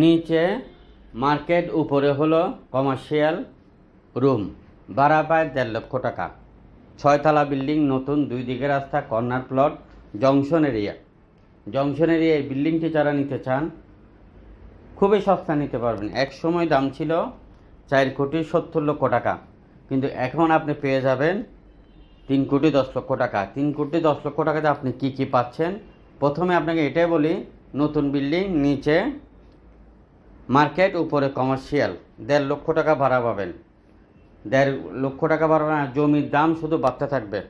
নিচে মার্কেট উপরে হলো কমার্শিয়াল রুম। ভাড়া পায় দেড় লক্ষ টাকা। ছয়তলা বিল্ডিং, নতুন দুই দিকে রাস্তা, corner plot, junction area. Junction area এই বিল্ডিংটি যারা নিতে চান, খুবই সস্তা নিতে পারবেন। এক সময় দাম ছিল চার কোটি সত্তর লক্ষ টাকা, কিন্তু এখন আপনি পেয়ে যাবেন তিন কোটি দশ লক্ষ টাকা। তিন কোটি দশ লক্ষ টাকাতে আপনি কি কি পাচ্ছেন? প্রথমে আপনাকে এটাই বলি, নতুন বিল্ডিং, নিচে মার্কেট উপরে কমার্শিয়াল। দেড় লক্ষ টাকা ভাড়া পাবেন। দেড় লক্ষ টাকা ভাড়া জমির দাম শুধু বাড়তে থাকবে।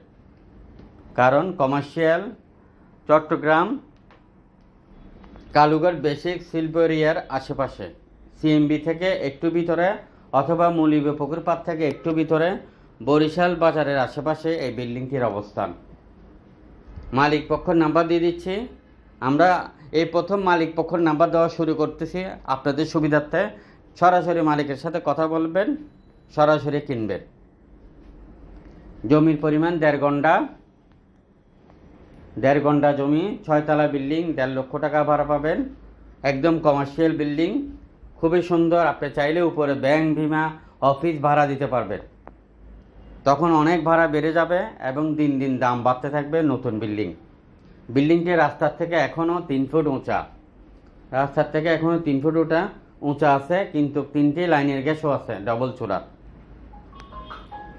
কারণ কমার্শিয়াল চট্টগ্রাম কালুগড় বেসিক শিল্প এরিয়ার আশেপাশে। সিএমবি থেকে একটু ভিতরে অথবা মুলিবে পুকুর পাড় থেকে একটু ভিতরে বরিশাল বাজারের আশেপাশে এই বিল্ডিংটির অবস্থান। মালিক পক্ষের নাম্বার দিয়ে দিচ্ছি। আমরা এই প্রথম মালিক পক্ষের নাম্বার দেওয়া শুরু করতেছি। আপনাদের সুবিধার্থে সরাসরি মালিকের সাথে কথা বলবেন, সরাসরি কিনবেন। জমির পরিমাণ দেড় ঘণ্টা। দেড় ঘণ্টা জমি, ছয়তলা বিল্ডিং, দেড় লক্ষ টাকা ভাড়া পাবেন। একদম কমার্শিয়াল বিল্ডিং। খুবই সুন্দর, আপনি চাইলে উপরে ব্যাংক, বিমা, অফিস ভাড়া দিতে পারবেন। তখন অনেক ভাড়া বেড়ে যাবে এবং দিন দিন দাম বাড়তে থাকবে নতুন বিল্ডিং। বিল্ডিংটি রাস্তার থেকে এখনও তিন ফুট উঁচা। রাস্তার থেকে এখনও তিন ফুট ওটা উঁচা আছে, কিন্তু তিনটি লাইনের গ্যাসও আছে ডবল চূড়া।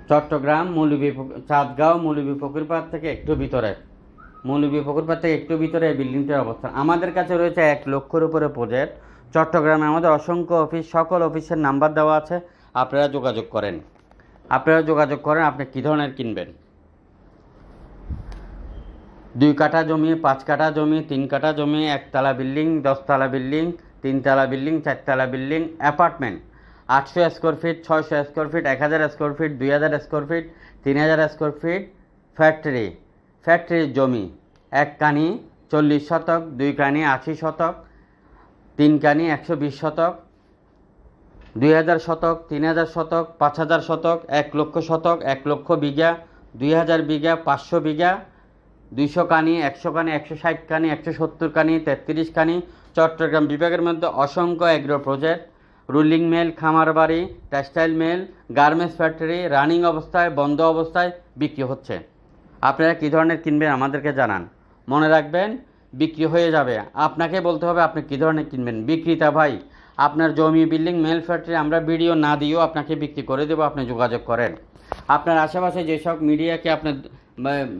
চট্টগ্রাম, মৌলভী চাঁদগাঁও, মৌলভী পুকুরপাড় থেকে একটু ভিতরে। মৌলভী পুকুরপাড় থেকে একটু ভিতরে এই বিল্ডিংটির অবস্থান। আমাদের কাছে রয়েছে এক লক্ষর উপরে প্রজেক্ট চট্টগ্রামে আমাদের অসংখ্য অফিস সকল অফিসের নাম্বার দেওয়া আছে। আপনারা যোগাযোগ করেন। আপনারা যোগাযোগ করেন, আপনি কী ধরনের কিনবেন? দুই কাঠা জমি, পাঁচ কাঠা জমি, তিন কাঠা জমি, একতলা বিল্ডিং, দশতলা বিল্ডিং, তিনতলা বিল্ডিং, চারতলা বিল্ডিং, অ্যাপার্টমেন্ট। আটশো স্কোয়ার ফিট, ছয়শো স্কোয়ার ফিট, এক হাজার স্কোয়ার ফিট, দুই হাজার স্কোয়ার ফিট, তিন হাজার স্কোয়ার ফিট, ফ্যাক্টরি। ফ্যাক্টরির জমি, এক কানি চল্লিশ শতক, দুই কানি আশি শতক, তিন কানি একশো বিশ শতক, দুই হাজার শতক, তিন হাজার শতক, পাঁচ হাজার শতক, এক লক্ষ শতক, এক লক্ষ বিঘা, দুই হাজার বিঘা, পাঁচশো বিঘা দুইশো কানি, একশো কানি, একশো ষাট কানি, একশো সত্তর কানি, তেত্রিশ কানি। চট্টগ্রাম বিভাগের মধ্যে অসংখ্য এগ্রো প্রজেক্ট রুলিং মেল খামার বাড়ি textile mill garments factory running অবস্থায়, বন্ধ অবস্থায় বিক্রি হচ্ছে। আপনারা কী ধরনের কিনবেন আমাদেরকে জানান। মনে রাখবেন, বিক্রি হয়ে যাবে। আপনাকে বলতে হবে আপনি কী ধরনের কিনবেন। বিক্রেতা ভাই, আপনার জমি বিল্ডিং মেল ফ্যাক্টরি আমরা ভিডিও না দিয়েও আপনাকে বিক্রি করে দেবো, আপনি যোগাযোগ করেন। আপনার আশেপাশে যেসব মিডিয়াকে আপনার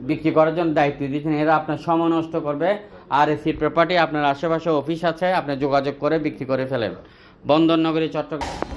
বিক্রি করার জন্য দায়িত্ব দিয়েছেন। এরা আপনার সময় নষ্ট করবে। আর এসি প্রপার্টি আপনার আশেপাশে অফিস আছে, আপনি যোগাযোগ করে বিক্রি করে ফেলেন। বন্দরনগরী চট্টগ্রাম